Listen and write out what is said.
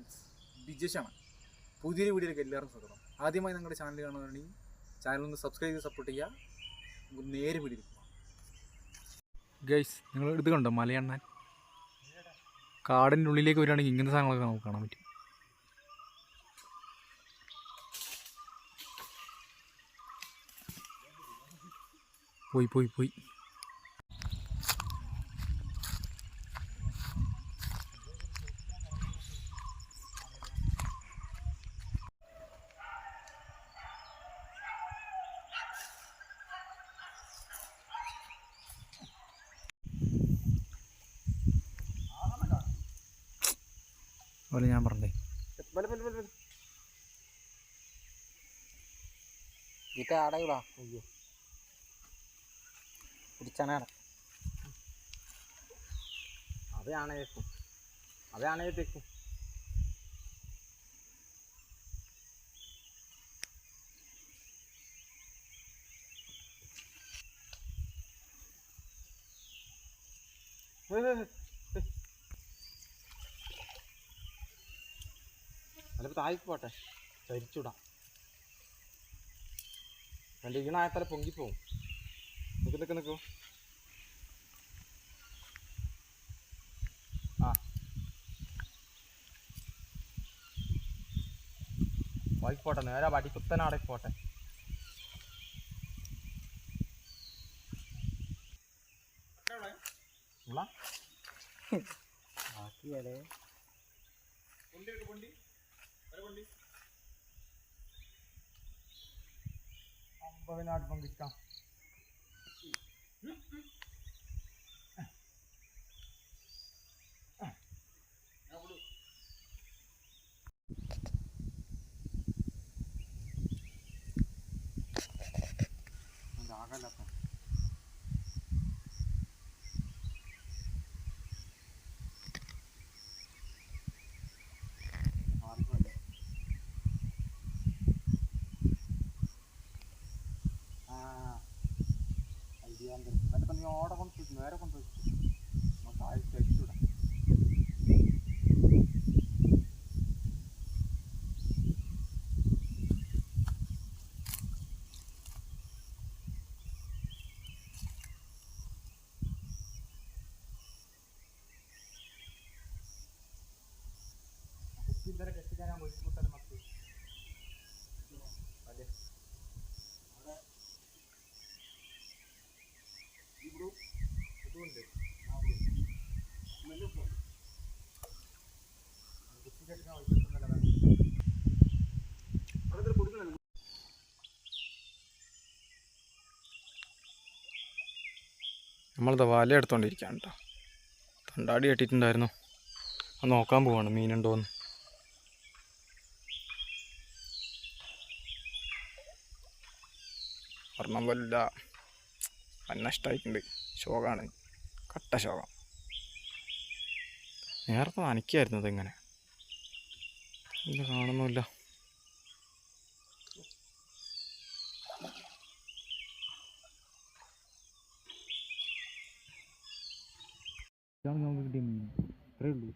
Friends ബിജേഷാണ് പുതിയൊരു വീഡിയോയിലേക്ക് എല്ലാവർക്കും സ്വാഗതം. ആദ്യമായി ഞങ്ങളുടെ ചാനൽ കാണുകയാണെങ്കിൽ ചാനൽ ഒന്ന് സബ്സ്ക്രൈബ് ചെയ്ത് സപ്പോർട്ട് ചെയ്യുക. നമുക്ക് നേരെ വീഡിയോ ഗൈസ് നിങ്ങൾ ഇത് കണ്ടോ? മലയണ്ണാൻ. കാടിന്റെ ഉള്ളിലേക്ക് വരികയാണെങ്കിൽ ഇങ്ങനത്തെ സാധനങ്ങളൊക്കെ നമുക്ക് കാണാൻ പറ്റും. പോയി പോയി പോയി. അതുപോലെ ഞാൻ പറഞ്ഞേ. ഇത് വെക്കും അതിപ്പോൾ താഴേക്ക് പോട്ടെ ചരിച്ചിടാം. രണ്ട് ഈണായത്തല പൊങ്ങിപ്പോവും നിക്ക് നിക്ക് നിൽക്കൂ ആ. വായിക്ക് പോട്ടെ നേരെ വടി കുത്തനാടേക്ക് പോട്ടെ. ഉള്ള? ఇవ్వండి అంబవి నాటు పంపిస్తాం ఆగాలి ഐഡിയ എന്നിട്ട് നീ ഓടെ കൊണ്ട് നേരെ കൊണ്ട് നമുക്ക് ആഴ്ച അടിച്ചുവിടാം കുത്തിന്തര കെട്ടിക്കാൻ ഒഴിച്ചുകൂട്ടാൻ മക്കൾ അതെ ഇതുണ്ട് നമ്മളത് വല എടുത്തോണ്ടിരിക്കുകയാണ് കേട്ടോ തണ്ടാടി കെട്ടിയിട്ടുണ്ടായിരുന്നു. അത് നോക്കാൻ പോവാണ് മീനുണ്ടോന്ന്. ഒരെണ്ണം വല്ല നഷ്ടമായിട്ടുണ്ട് ശോകമാണ് കട്ട ശോകം നേരത്തെ നനയ്ക്കായിരുന്നു ഇതിങ്ങനെ ഇത് കാണുന്നില്ല ഇതാണ് നമുക്ക് കിട്ടിയ മീൻ. ഇത്രയേ ഉള്ളൂ.